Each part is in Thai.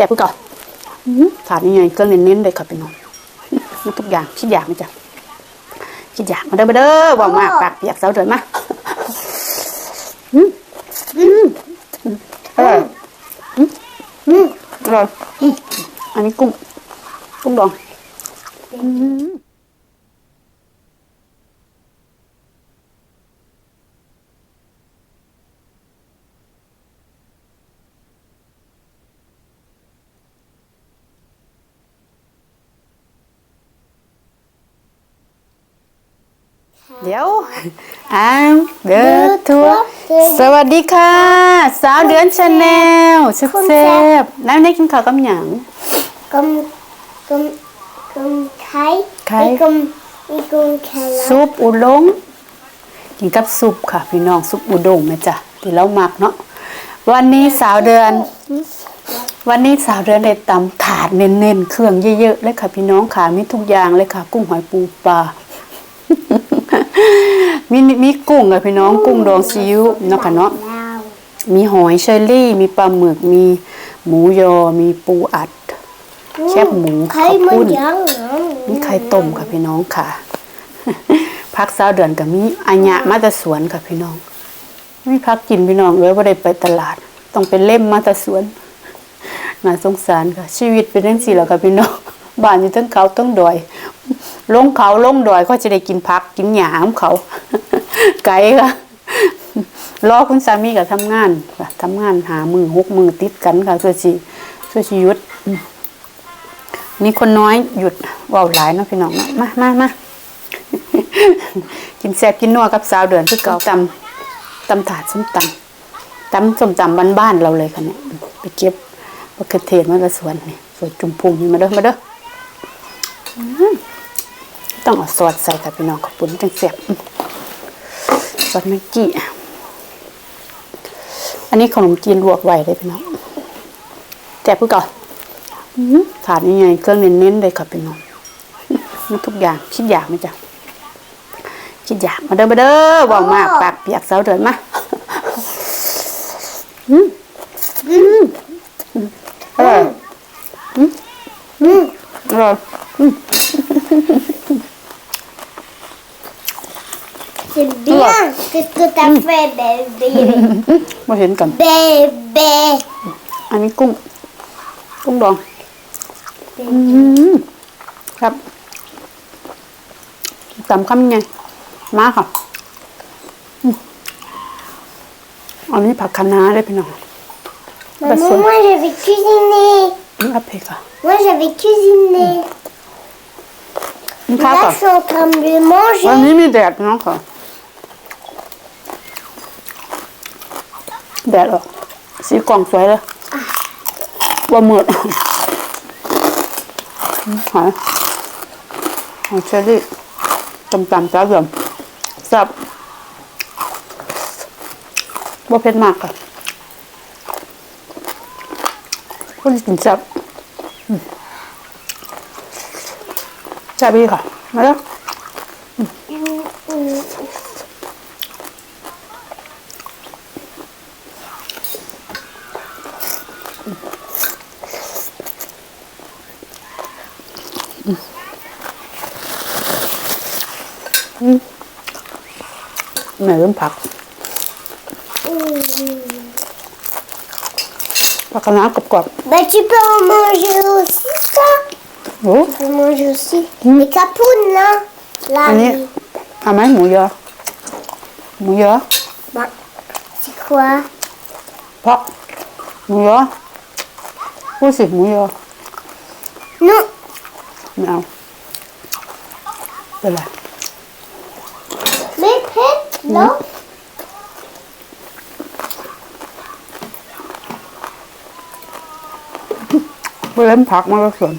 แต่พูดก่อนถอหือถาดยังไงเครื่องเน้นๆเลยค่ะพี่น้องมันทุกอย่างคิดอยากไหมจ๊ะคิดอยากมาเด้อมาเด้อว่ามากปากเปียกเสาเดินมาอืมอืมอร่อยอืมอืมอร่อยอืมอันนี้กุ้งกุ้งดองอืม เดี๋ยวอ้าวเดือดทัวร์สวัสดีค่ะ สาวเดือนชาแนลชุบเซฟแล้วได้กินข้าวกับหยัง Kom, kom, kom kai. Kai. Ik kom, ik kom kella. ซุปอุด้งกินกับซุปค่ะ พี่น้องซุปอุด้งนะจ๊ะที่เราหมักเนาะวันนี้สาวเดือน วันนี้สาวเดือนได้ตำถาดเน้นๆเครื่องเยอะๆเลยค่ะ พี่น้องค่ะมีทุกอย่างเลยค่ะ กุ้งหอยปูปลา มีมีกุ้งค่ะพี่น้องกุ้งดองซีอิ๊วเนาะค่ะเนาะ Nou. มีหอยเชอรี่ มีปลาหมึกมีหมูยอ มีปูอัด แคบหมูข้าว Kai ปุ้ moet น jang. มีไข่ต้มค่ะพี่น้องค่ะพักเช้าเดือนกับมีอัญญะมาแตะสวนค่ะพี่น้องไม่พักกินพี่น้องเลยว่าได้ไปตลาด ต้องเป็นเล่มมาแตะสวนน่าสงสารค่ะ ชีวิตเป็นจังสี่แหล้วค่ะพี่น้องบ้านอยู่ทั้งเขาทั้งดอยลงเขาลงดอยก็จะได้กินพักกินหยามเขา ไกลค่ะรอคุณสามีกับทำงานค่ะทำงานหามือหกมือติดกันค่ะเพื่อชีเพื่อชียุดนี่คนน้อยหยุดว่าหลายเนาะพี่น้องมามามากินแซ่บกินนัวกับสาวเดือนคือเก่าตำตำถาดส้มตำตำส้มตำบ้านๆเราเลยค่ะเนี่ยไปเก็บมะเขือเทศมาละสวนนี่สวยจุ่มพุงนี่มาเด้อมาเด้อต้องเอาซอสใส่ค่ะพี่น้องขอบคุณจังแซ่บ ซอสแม็กกี้อันนี้ขนมจีนลวกไว้เลยพี่น้องแซ่บคือเก่าอื้อหือถาดยังไง เครื่องเน้นๆเลยค่ะพี่น้องมีทุกอย่างคิดอยากไหมจ๊ะคิดอยากมาเด้อมาเด้อว่ามากปากเปียกเสาเดินมาอืมอืมอืมอร่อยอืม อืมอร่อย C'est bien. Qu'est-ce que t'as fait, bébé? มาเห็นกัน Bébé. อันนี้กุ้ง กุ้งดองอืมครับตำคำไงมาค่ะอืมอันนี้ผักคะน้าได้พี่น้อง Maman, moi j'avais cuisiné. นี่อัพเพค่ะ Moi j'avais cuisiné. นี่ข้าว Là, ก่อน je suis en train de le วัน manger. นี้มีแดดพี่น้องค่ะ แดดออก สีกล่องสวยเลยว่ามืดหอยหอยเชอรี่ตำตำจ้าเหลือมแซ่บว่าเผ็ดมากค่ะคนกินแซ่บอืมแซ่บดีค่ะ มาแล้ว แม่เริ่มผักผักคะน้ากรอบ Bah tu peux en manger aussi ça. ๆโอ้ Tu peux manger aussi. Les capounes là. Là. อันนี้ oui. เอาไหมหมูยอหมูยอ Bah, c'est quoi เพราะหมูยอพูดสิหมูยอ Non. ไม่เอาเป็นไร Mais prête Non. ไปเล่นผักมาแล้วส่วน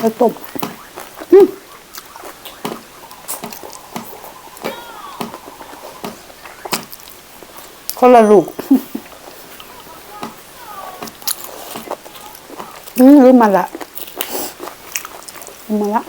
ข้าวต้มอืม คนละลูกอืมลืมมาละลืมมาละ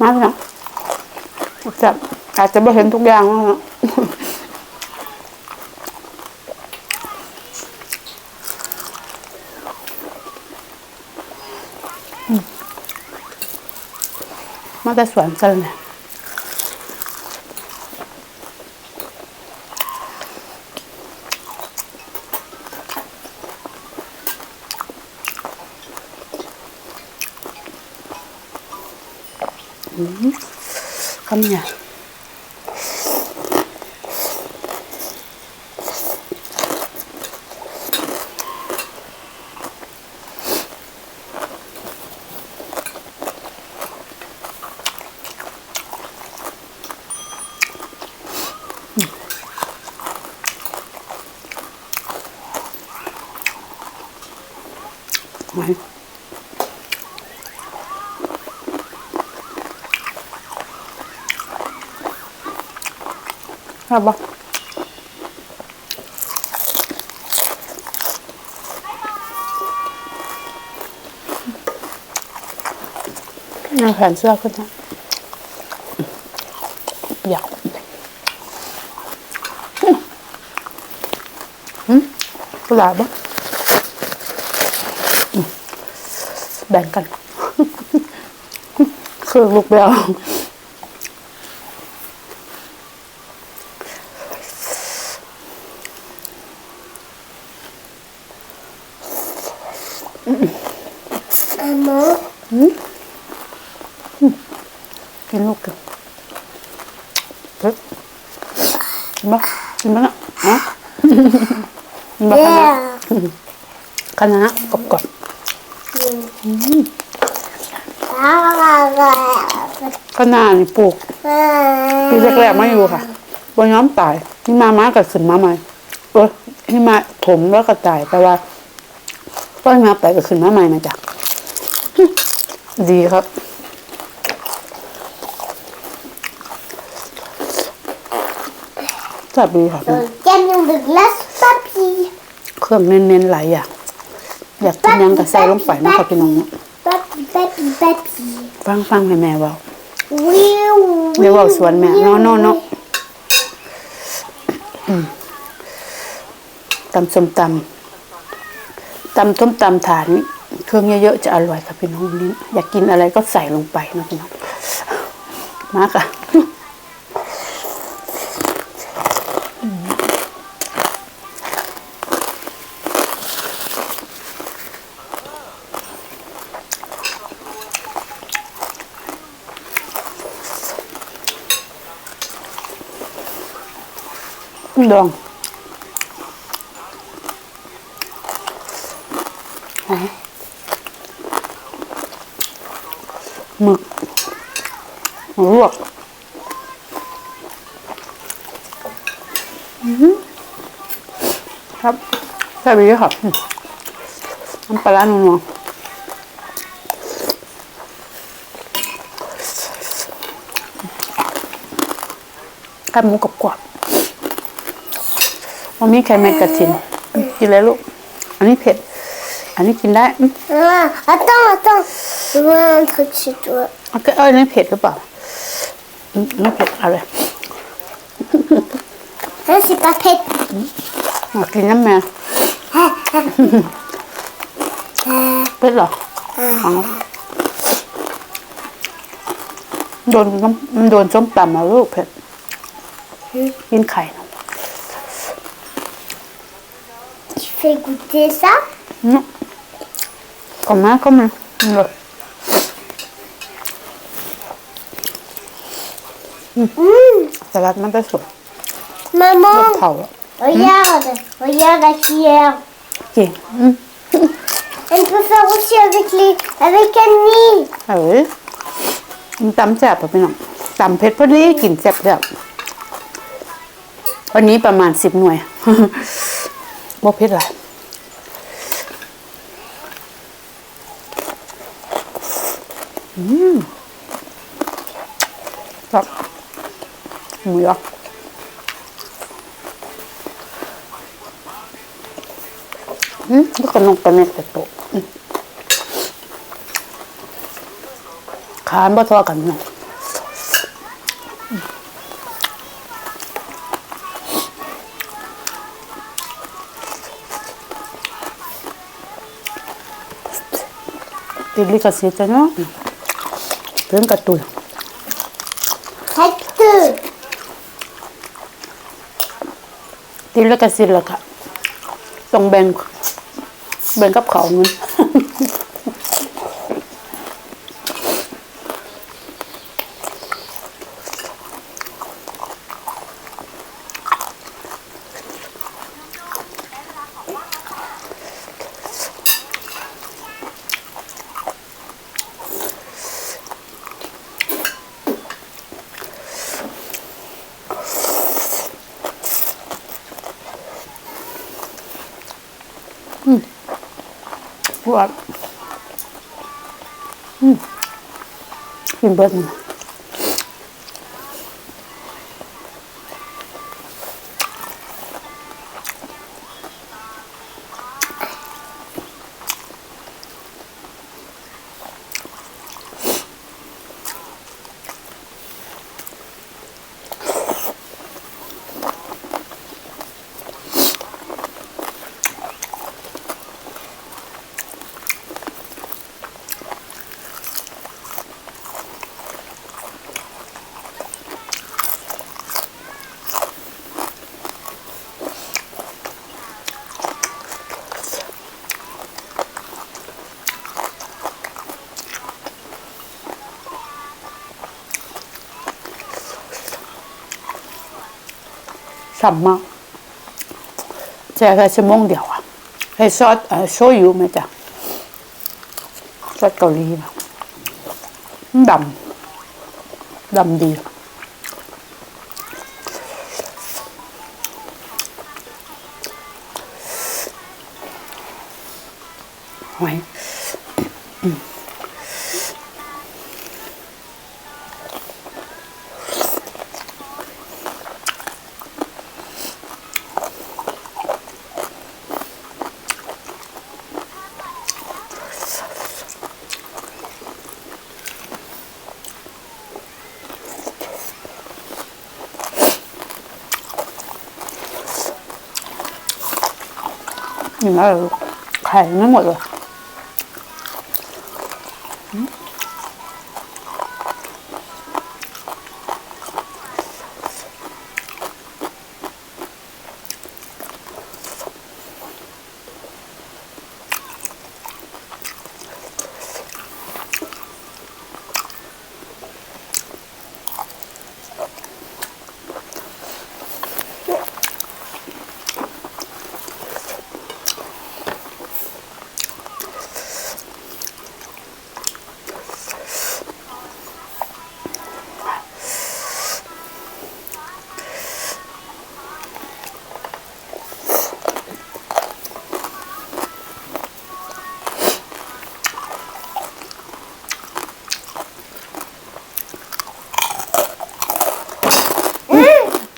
มาพี่น้องจับอาจจะไม่เห็นทุกอย่างแล้วนะ มาแต่สวนซะ เลยนะอืมคำใหญ่ไหมครับบ่เอาแขนเสื้อขึ้นนะอยากอืมกระดาษบ่อืม แบ่งกัน คือลูกเดียว Maman, กินลูกกันเฮ้ยกินบ้ากินบ้านะฮะกินบ้าคณะ yeah. คณะกรอบกรอบ Ah, คณะ นี่ปลูกปีแรกๆไม่อยู่ค่ะบนย้อมตายนี่มาม้ากับขึ้นมาใหม่เออนี่มาถมแล้วก็ตายแต่ว่าต้นมาไปก็ขึ้นมาใหม่นะจ๊ะดีครับจับดีค่ะ Le camion de glace papy. เครื่องเน้นๆหลายอย่างอยากกินหยังก็ใส่ลงไปนะคะพี่น้อง Papy, papy, papy. ฟังฟังให้แม่เว่า Oui, oui. เดี๋ยวเว่าสวนแม่เนาะเนาะเนาะอืมตำส้มตำตำส้มตำถาดนี่เครื่องเยอะๆจะอร่อยค่ะพี่น้องนี่อยากกินอะไรก็ใส่ลงไปนะพี่น้องมาค่ะ ดองไหนหมึกลวกครับใช่ไปเยอะครับน้ำปลาร้านัวๆกับหมูกรอบ วันนี้ใครไม่กระทินกินเลยลูก อันนี้เผ็ด อันนี้กินได้อืม Ah, attends, attends. Je vois un truc chez toi. โอเคเอ้ยอันนี้เผ็ดหรือเปล่าอืมไม่เผ็ดเอะไร Ça, c'est pas fait. อยากกินน้ำแม่เผ็ดเหรออ๋อโดนน้ำมันโดนส้มตำมาลูกเผ็ดกินไข่นะ Tu fais goûter ça อืมก่อนมาก็มาเลย Hum, สลัดมันจะสวย Maman, เผาอะ regarde. Regarde la cuillère. จริงอืม Elle peut faire aussi avec les, avec Annie. เอ้ยมันตำแซ่บป่ะพี่น้องตำเผ็ดพอดีกินแซ่บแบบวันนี้ประมาณสิบหน่วย บ่เผ็ดหลายอืมครับหมูยออืมแล้วก็นกกระเน็ดแต่โตะอืมขานบ่ทอกันเนาะ ติดลิขสิทธิ์จ้ะเนาะเรื่องการ์ตูน Hector. ติดลิขสิทธิ์แล้วค่ะต้องแบ่งแบ่งกับเขาเงิน พวกอืมกินเบิด ฉ่ำมากแช่แค่ชั่วโมงเดียวอะให้ซอสโชยุไหมจ๊ะซอสเกาหลีนะดำดำดีหอ ยนี่นะไข่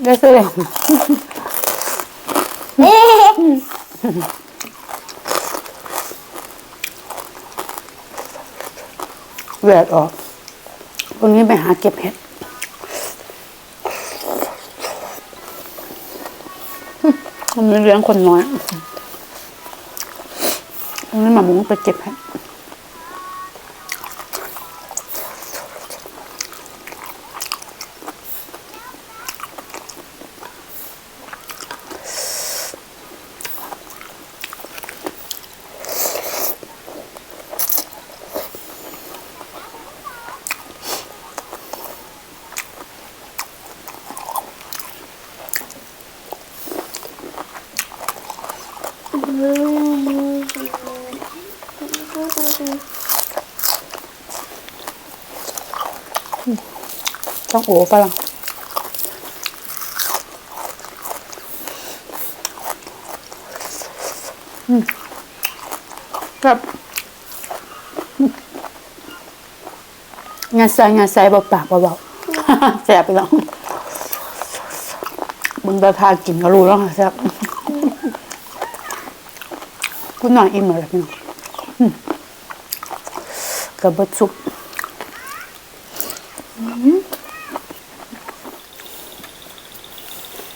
ไดเลยได้เสื้อแหวกออกวันนี้ไปหาเก็บเห็ดวันนี้เลี้ยงคนน้อยวันนี้หมามุ้งไปเก็บเห็ด ต้องโอ้ฝรั่งอืมครับงานใส่งานใส่เบาปากเบาๆแซ่บไปแล้วมึงไปพากินก็รู้แล้วค่ะแซ่บคุณนอนอิ่มเลยพี่น้องอืมกระเบิดซุปอืม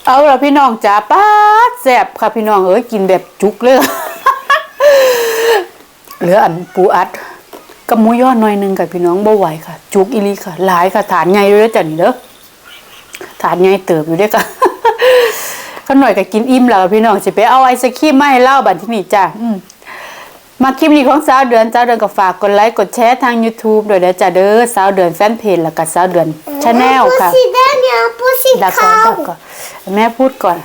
เอาละพี่น้องจ๋าป้าแซ่บค่ะพี่น้องเอ้ยกินแบบจุกเลยเหลืออันปูอัดกับหมูย่อหน่อยหนึงกับพี่น้องบ่ไหวค่ะ จุกอีลีค่ะ หลายค่ะฐานใหญ่เลยเด้อจ้ะนี่เด้อฐานใหญ่เติบอยู่ด้วยค่ะขหน่อยก็กินอิ่มแล้วพี่น้องจะไปเอาไอศครีมมาให้เล่าบัดที่นี่จ้าอื มมาคลิปนี้ของสาวเดือนสาวเดือนก็ฝากกดไลค์กดแชร์ทาง YouTube ด้วยเด้อจ้ะเด้อสาวเดือนแฟนเพจแล้วก็สาวเดือนชาแนลค่ะสีแดงเนี่ยปูสีดักก่อขานวดักก่อนแม่พูดก่อน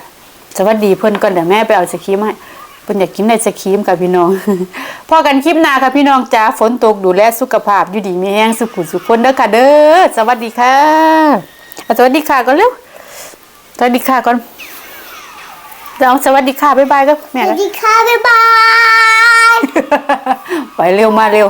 สวัสดีเพื่อนก่อนเดี๋ยวแม่ไปเอาไอศครีมให้เพื่อนอยากกินไอศครีมกับพี่น้องพอกันคลิปหน้าค่ะพี่น้องจ้าฝนตกดูแลสุขภาพอยู่ดีมีแห้งสุขุมสุขคนเด้อค่ะเด้อสวัสดีค่ะเอาสวัสดีค่ะก่อนเร็วสวัสดีค่ะก่อนเอาสวัสดีค่ะบ๊ายบายก็แม่สกัวันสดีค่ะบ๊ายบาย ไปเร็วมาเร็ว